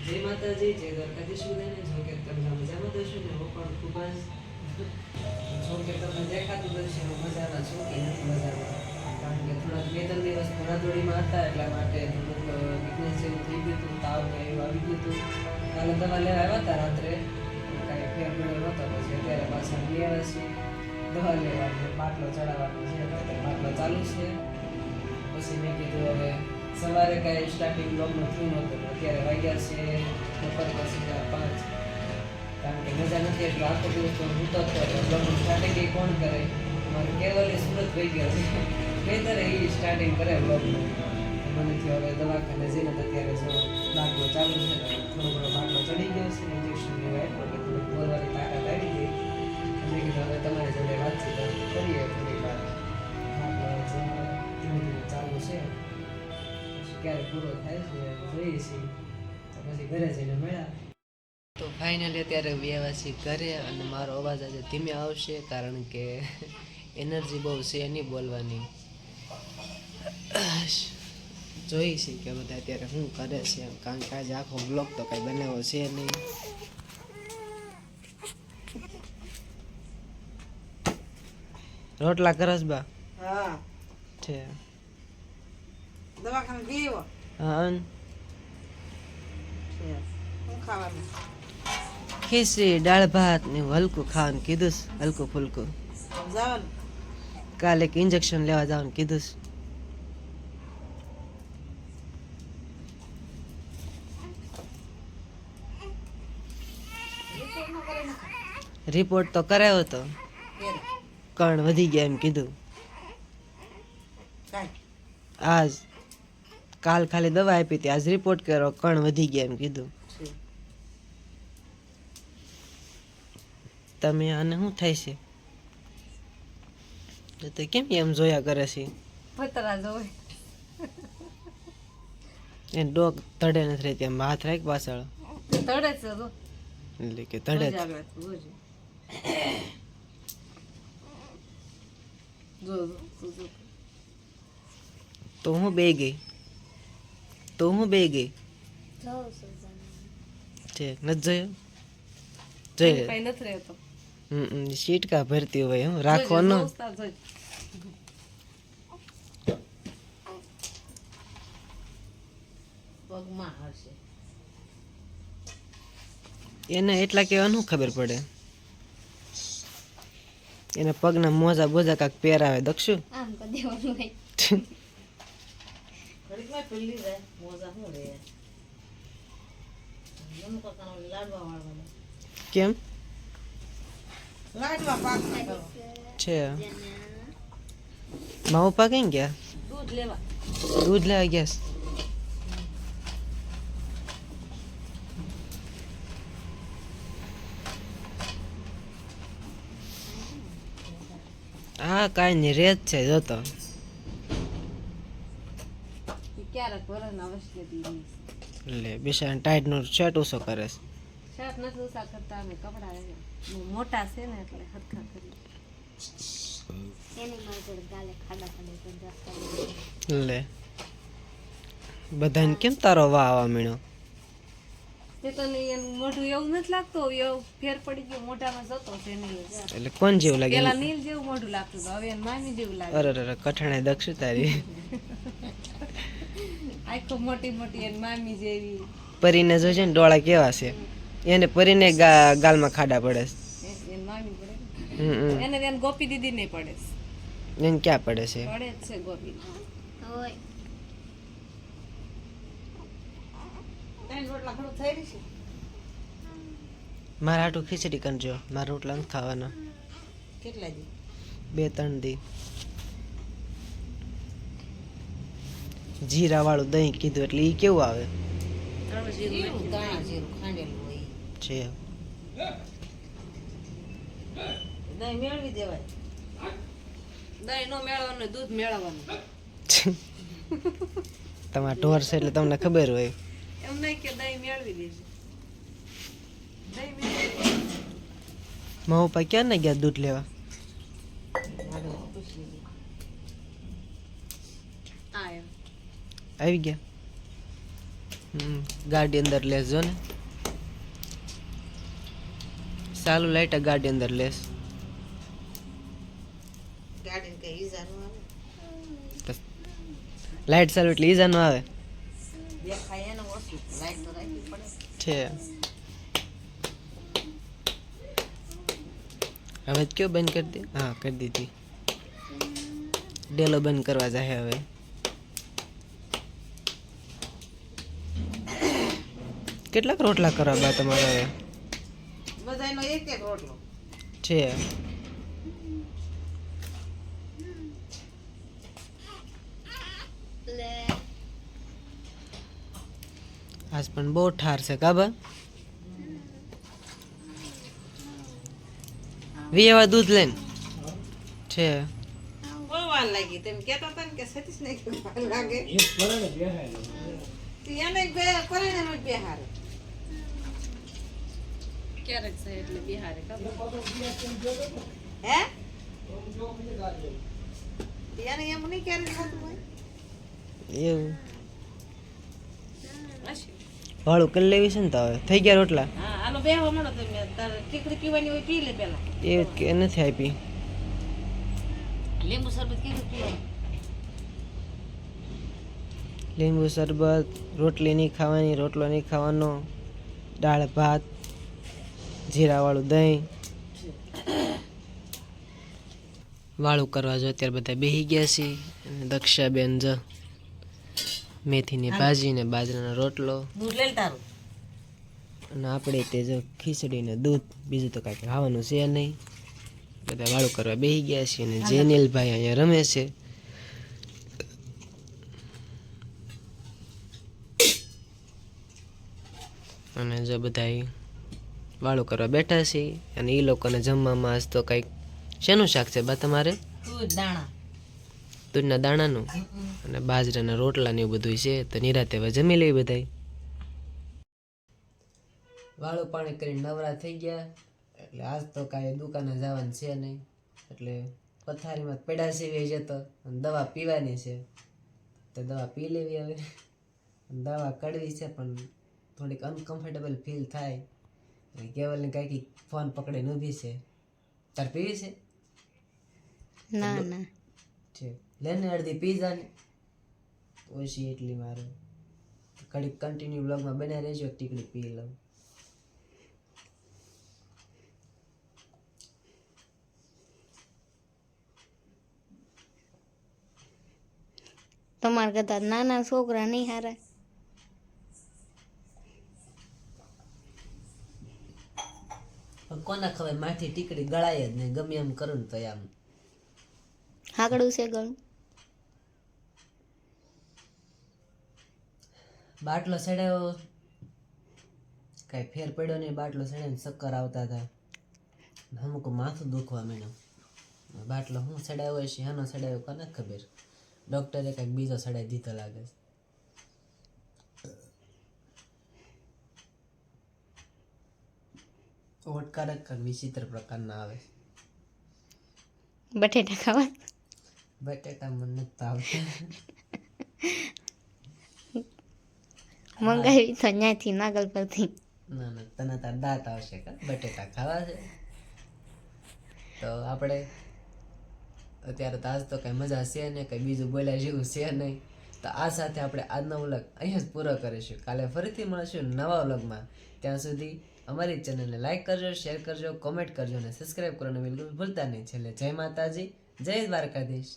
જય માતાજી, જય દ્વારકાધીશ બધાને જો કે તમે મજામાં છો? ને હું પણ ખૂબ જ જો કે તમને દેખાતું હશે, હું મજામાં છું કે નથી મજામાં. કારણ કે થોડાક બે ત્રણ દિવસ દોડાદોડીમાં હતા, એટલા માટે થોડુંક વીકનેસ જેવું થઈ ગયું હતું, તાવ ને એવું આવી ગયું હતું. કાલે દવા લેવા આવ્યા હતા રાત્રે કાંઈ ફેર પડ્યો નહોતો, પછી અત્યારે પાછા લઈ આવ્યા છીએ. દવા લેવાની, બાટલો ચડાવવાનો છે, અત્યારે બાટલો ચાલુ છે. પછી મેં કીધું હવે સવારે કાંઈ સ્ટાર્ટિંગ બ્લોગનું થયું નહોતું અત્યારે વાગ્યા છે, બપોર પછી ચાર પાંચ. કારણ કે મજા નથી એટલે આખો દિવસ તો હું તો બ્લોગનું સ્ટાર્ટિંગ કોણ કરે? મારે કેવલ સુરત થઈ ગયો છે. નહીંતર એ સ્ટાર્ટિંગ કરે બ્લોગનું મને થયો હવે દવાખાને જઈને અત્યારે જો બાટલો ચાલુ છે થોડો ઘણો બાટલો ચડી ગયો છે ઇન્જેક્શન લેવાય એટલે થોડુંક બોલવાની તાકાત આવી ગઈ. એટલે કીધું હવે ક્યારે પૂરો થાય છે જોઈએ છીએ. તો પછી ઘરે જઈને મળ્યા. તો ફાઇનલી અત્યારે વ્યવસ્થિત કરે અને મારો અવાજ આજે ધીમે આવશે કારણ કે એનર્જી બહુ છે નહીં બોલવાની. જોઈ છે કે બધા અત્યારે શું કરે છે કારણ કે આજે આખો બ્લોગ તો કાંઈ બનાવ્યો છે નહીં. રોટલા કરસ બા? હા. છે. દવાખાને ગયો હા ખાવાનું ખીચડી દાળ ભાત ને હલકું ખાવાનું કીધું હલકું ફૂલકું કાલે એક ઇન્જેક્શન લેવા જવાનું કીધું રિપોર્ટ તો કરાયો હતો કણ વધી ગયા એમ કીધું આજ કાલ ખાલી દવા આપી હતી. આજ રિપોર્ટ કર્યો. કણ વધી ગયા એમ કીધું. તમે આને શું થાય છે? તો કેમ એમ જોયા કરે છે? પતરા જોવે. એ ડોક તડે નથી રહેતી. એમ હાથ રાખ પાછળ. તડે છે તો. એટલે કે તડે તો હું બે ગઈ. તો હું બે ગઈ. ઠીક નથી જોયો? જોઈ લે. કઈ નથી રહેતો. હમ હમ, સીટ કા ભરતી હોય હું રાખવાનો. એને એટલા કહેવાનું ખબર પડે? એને પગના મોજા બોજા કાંક પહેરાવે દક્ષુ ઘડીકમાં પેલી જાય મોજા શું રે મમ્મી કાકાનો લાડવા વાળવાનો કેમ લાડવા પાક છે માઉ પપ્પા કઈ ગયા દૂધ લેવા દૂધ લેવા ગયા હા કાંઈ નહીં રેત છે જોતો ક્યારેક વરણ અવશ્ય દીધી એટલે બિચારા ટાઈટનું શર્ટ ઓછો કરે છે. શર્ટ નથી ઓછા કરતા અમે કપડા મોટા છે ને એટલે હરખા કરી લે બધાને કેમ તારો વાહ આવા મીણો? તે તને એમ મોઢું એવું નથી લાગતું એવું ફેર પડી ગયો મોઢામાં જતો છે નહીં એટલે કોણ જેવું લાગે? પેલા નીલ જેવું મોઢું લાગતું હવે એને મામી જેવું લાગે. અરે અરે કઠણે દક્ષ તારી આખો મોટી મોટી એની મામી જેવી. પરીને જોજે ને ડોળા કેવા છે. એને પરીને ગાલમાં ખાડા પડે છે. એની મામી પડે. એને એને ગોપી દીદી ને પડે. એને ક્યાં પડે છે? પડે જ છે ગોપી. મારા હાટું ખીચડી કરજો. મારા રોટલા નથી ખાવાના. કેટલા દી? બે ત્રણ દી. જીરા વાળું દહીં કીધું એટલે એ કેવું આવે? જીરું દાણા જીરું ખાંડેલું હોય. છે. દહીં મેળવી દેવાય. દહીં નો મેળવવાનું દૂધ મેળવવાનું. તમારા ઢોર છે એટલે તમને ખબર હોય. એમ નહીં કે દહીં મેળવી દેજે. દહીં મેળવી મા પપ્પા ક્યાં ને ગયા દૂધ લેવા? આ એમ. આવી ગયા. ગાડી અંદર લેસ જો ને. સારું લાઈટ ગાડી અંદર લેસ. ગાડીને કઈ ઈજા ન આવે. લાઈટ ચાલુ એટલે ઈજા આવે. છે. હવે કયો બંધ કરી દે? હા કરી દીધી. ડેલો બંધ કરવા જાય હવે. કેટલાક રોટલા કરવા બા તમારે હવે? બધાયનો એક એક રોટલો. છે. આજ પણ બહુ ઠાર છે કાબા વીએવા દૂધ લઈને? છે. બહુ વાર લાગી તેમ કહેતા હતા ને કે સતીશ ને લાગે. તો એને બે- પરણે નો બેહારે. ક્યારેક છે એટલે બિહારે હે? એને એમ નહીં ક્યારે થતું હોય? એવું? વાળું કરી લેવી છે ને તો હવે. થઈ ગયા રોટલા? હા આનો બેહવા મળો તમે. તારે ટીકડી પીવાની હોય પી લે પેલા એ કે નથી આપી. લીંબુ શરબત કીધું પીવાનું લીંબુ શરબત રોટલી નહીં ખાવાની રોટલો નહીં ખાવાનો દાળ ભાત. જીરાવાળું દહીં. વાળું કરવા જો અત્યારે બધા બેસી ગયા છે. અને દક્ષાબેન જ મેથીની ભાજી ને બાજરાનો રોટલો. અને આપણે તે જો ખીચડી ને દૂધ બીજું તો કાંઈ ખાવાનું છે નહીં. બધા વાળું કરવા બેસી ગયા છે અને જેનિલભાઈ અહીંયા રમે છે. અને જો બધા વાળું કરવા બેઠા છે અને એ લોકોને જમવામાં આજ તો કંઈક શેનું શાક છે બા તમારે? દૂધ દૂધના દાણાનું? અને બાજરાના રોટલા ને એવું બધું છે તો નિરાતે હવે જમી લેવી બધાય. વાળું પાણી કરીને નવરા થઈ ગયા એટલે આજ તો કાંઈ દુકાને જવાનું છે નહીં. એટલે પથારીમાં પેડા પડ્યા છે એ જતો અને દવા પીવાની છે. તો દવા પી લેવી હવે. દવા કડવી છે પણ થોડીક અનકમ્ફર્ટેબલ ફીલ થાય. અને કેવલને કાંઈક ફોન પકડીને ઊભી છે તાર પીવી છે ના ના છે લેને અડધી પીઝા ને ઓછી એટલી મારે ઘડીક કન્ટિન્યુ બ્લોગમાં બન્યા રહેજો એક ટીકડી પી લઉં તમારા કરતા નાના છોકરા નહીં હારા પણ કોના ખબર માથી ટીકડી ગળાય જ નહીં. ગમે એમ કરું તો આમ હાકડું છે ગળું. બાટલો સડાયો. કાંઈ ફેર પડ્યો નહીં. બાટલો સડાઈને ચક્કર આવતા હતા. અમુક માથું દુખવા માંડ્યું. બાટલો હું સડાયો છે એનો સડાયો કોને ખબર? ડૉક્ટરે કંઈક બીજો સડાઈ દીધો લાગે છે. ઓટકારક વિચિત્ર પ્રકારના આવે બટેટા ખાવા બટેટા મને ભાવતા મંગાવી તો ત્યાંથી નાગલ પરથી ના ના તને તાર દાંત આવશે કા બટેટા ખાવા છે તો આપણે અત્યારે તાજ તો કઈ મજા છે નહીં કઈ બીજું બોલ્યા જેવું છે નહીં તો આ સાથે આપણે આજનો વ્લોગ અહીંયા જ પૂરો કરીશું કાલે ફરીથી મળીશું નવા વ્લોગમાં ત્યાં સુધી અમારી ચેનલને લાઈક કરજો શેર કરજો કોમેન્ટ કરજો અને સબસ્ક્રાઈબ કરવાનું બિલકુલ ભૂલતા નહીં. છેલ્લે જય માતાજી, જય દ્વારકાધીશ.